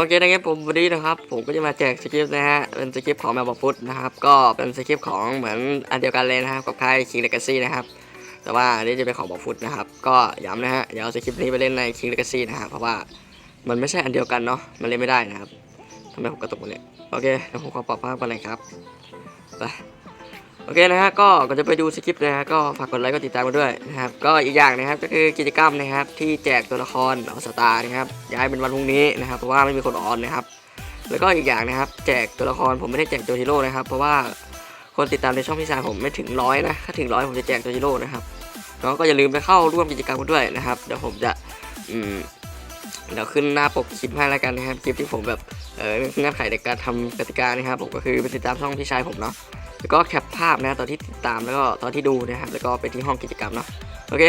โอเคนะครับผมวันนี้นะครับ ผมก็จะมาแจกสคริปต์นะฮะเป็นสคริปต์ของแมวบอฟุตนะครับก็เป็นสคริปต์ของเหมือนอันเดียวกันเลยนะครับกับค่าย King Legacy นะครับแต่ว่าอันนี้จะเป็นของบอฟุตนะครับก็ย้ำนะฮะอย่าเอาสคริปต์นี้ไปเล่นใน King Legacy นะฮะเพราะว่ามันไม่ใช่อันเดียวกันเนาะมันเล่นไม่ได้นะครับทำไมผมกระตุกมดเลยโอเคเดี๋ยวผมขอปรับภาพกันหน่อยครับไป โอเคนะฮะก็ก่อนจะไปดูสคริปต์นะฮะก็ฝากกดไลค์กดติดตามกันด้วยนะครับก็อีกอย่างนะครับก็คือกิจกรรมนะครับที่แจกตัวละครออสตานะครับย้ายเป็นวันพรุ่งนี้นะครับเพราะว่าไม่มีคนออนนะครับแล้วก็อีกอย่างนะครับแจกตัวละครผมไม่ได้แจกตัวฮีโร่นะครับเพราะว่าคนติดตามในช่องพี่ชายผมไม่ถึงร้อยนะถ้าถึงร้อยผมจะแจกตัวฮีโร่นะครับน้องก็อย่าลืมไปเข้าร่วมกิจกรรมกันด้วยนะครับเดี๋ยวผมจะอืมเดี๋ยวขึ้นหน้าปกคลิปให้แล้วกันนะครับคลิปที่ผมแบบเออเงื่อนไขในการทำกติกานะครับผมก็คือไปติดตามช่องพี่ชายผมเนาะ แล้วก็แคปภาพนะตอนที่ติดตามแล้วก็ตอนที่ดูนะครับแล้วก็ไปที่ห้องกิจกรรมเนาะโอเค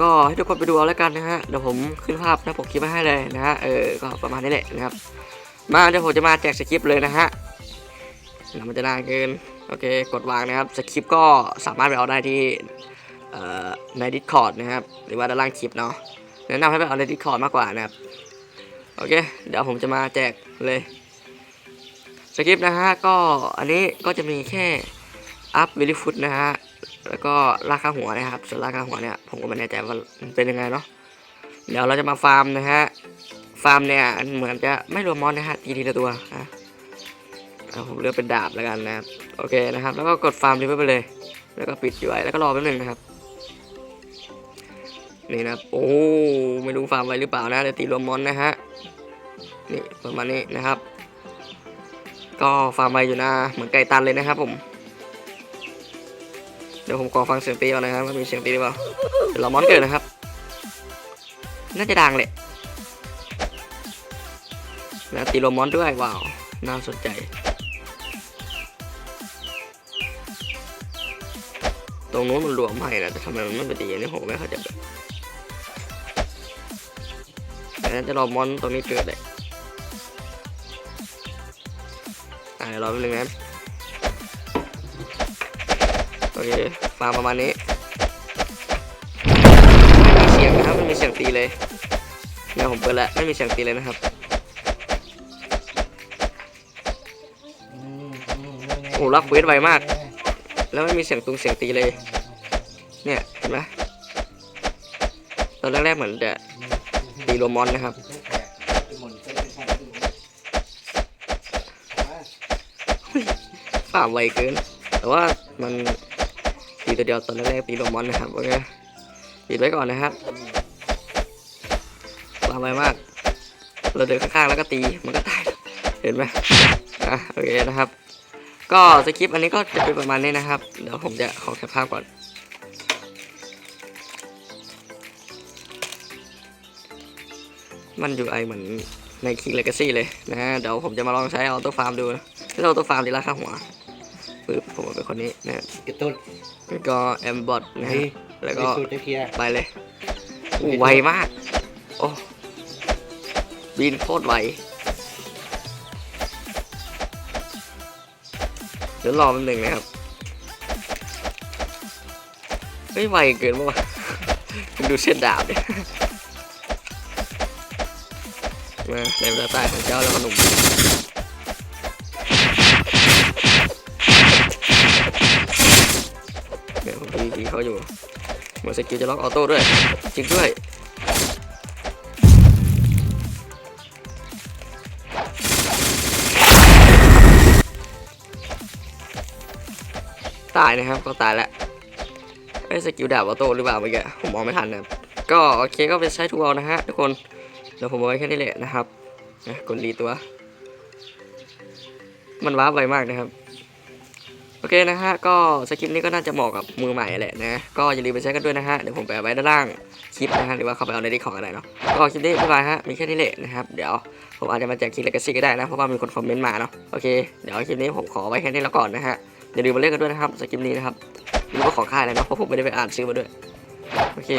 ก็ให้ทุกคนไปดูเอาแล้วกันนะฮะเดี๋ยวผมขึ้นภาพน้าปกคลิปมาให้เลยนะฮะเออก็ประมาณนี้แหละนะครับมาเดี๋ยวผมจะมาแจกสคริปต์เลยนะฮะเดี๋ยวมันจะนานเกินโอเคกดวางนะครับสคริปต์ก็สามารถไปเอาได้ที่เอ่อใน Discord นะครับหรือว่าด้านล่างคลิปเนาะแนะนำให้ไปเอาใน Discord มากกว่านะครับโอเค เดี๋ยวผมจะมาแจกเลย สคริปต์นะฮะก็อันนี้ก็จะมีแค่อัพวิลิฟุตนะฮะแล้วก็ราคาหัวนะครับ ส่วนราคาหัวเนี่ยผมก็ไม่แน่ใจว่ามันเป็นยังไงเนาะเดี๋ยวเราจะมาฟาร์มนะฮะฟาร์มเนี่ยเหมือนจะไม่รวมมอนนะฮะตีทีละตัวอะผมเลือกเป็นดาบแล้วกันนะครับโอเคนะครับ แล้วก็กดฟาร์มรีเวอร์ไปเลย แล้วก็ปิดอยู่ไว้แล้วก็รอแป๊บนึงนะครับนี่นะครับโอ้ไม่รู้ฟาร์มไว้หรือเปล่านะเดี๋ยวตีรวมมอนนะฮะนี่ประมาณนี้นะครับ ก็ฟาร์มไวอยู่นะ เหมือนไก่ตันเลยนะครับผม เดี๋ยวผมขอฟังเสียงตีก่อนนะครับว่ามีเสียงตีหรือเปล่าเดี๋ยวรอมอนเกิดนะครับ น่าจะดังแหละแล้วตีโรมอนด้วยว้าว น่าสนใจ ตรงนู้นมันรวมให้นะแต่ทำไมมันไม่ไปตีอันนี้ผมไม่เข้าใจเลยแต่นั้นจะรอมอนตรงนี้เกิดเลย อ่าเดี๋ยวรอแป๊บนึงนะโอเคฟาประมาณนี้ไม่มีเสียงนะครับไม่มีเสียงตีเลยเนี่ยผมเปิดแล้วไม่มีเสียงตีเลยนะครับโอ้รักเวทไวมาก แล้วไม่มีเสียงตุงเสียงตีเลย เนี่ยเห็นไหมตอนแรกๆเหมือนจะตีโรมอนนะครับ ฝ่าไวเกิน แต่ว่ามันตีตัวเดียวตอนแรกๆตีโรมอนนะครับโอเคปิดไว้ก่อนนะครับฝ่าไวมาก เราเดินข้างๆแล้วก็ตีมันก็ตาย เห็นไหมอะโอเคนะครับ ก็สคริปต์อันนี้ก็จะเป็นประมาณนี้นะครับ เดี๋ยวผมจะขอแคปภาพก่อนมันอยู่ไอเหมือนในคิงเลกาซี่เลยนะฮะเดี๋ยวผมจะมาลองใช้ออโต้ฟาร์มดูนะ ถ้าออโต้ฟาร์มดีราคาหัวปึ๊บผมเอาเป็นคนนี้นะฮะกระตุ้นแล้วก็แอมบอทนะฮะแล้วก็สูตรเคลียร์ไปเลยอู้ไวมาก โอ้บินโคตรไวเดี๋ยวรอแป๊บหนึงนะครับเฮ้ยไวเกินปะวะดูเส้นดาบดิมาในเวลาใต้ของเจ้าแล้วก็หนุ่ม ยวผมตีตีเขาอยู่เหมือนสกิลจะล็อกออโต้ด้วยจริงด้วยตายนะครับก็ตายแล้วไอ้สกิลดาบออโต้หรือเปล่าเมื่อกี้ผมมองไม่ทันนะก็โอเคก็ไปใช้ทูเอานะฮะทุกคนเดี๋ยวผมเอาไว้แค่นี้แหละนะครับนะกดรีตัว มันว้าร์ปไวมากนะครับ โอเคนะฮะก็สคริปต์นี้ก็น่าจะเหมาะกับมือใหม่แหละนะก็อย่าลืมไปใช้กันด้วยนะฮะเดี๋ยวผมแปะไว้ด้านล่างคลิปนะฮะหรือว่าเข้าไปเอาในดิของอะไรเนาะก็คลิปนี้บ๊ายบายฮะมีแค่นี้แหละนะครับเดี๋ยวผมอาจจะมาแจกคลิปเลกาซี่ก็ได้นะเพราะว่ามีคนคอมเมนต์มาเนาะโอเคเดี๋ยวคลิปนี้ผมขอไว้แค่นี้แล้วก่อนนะฮะอย่าลืมมาเล่นกันด้วยนะครับสคริปต์นี้นะครับหรือว่าของค่ายอะไรเนาะเพราะผมไม่ได้ไปอ่านซื้อมาด้วยโอเค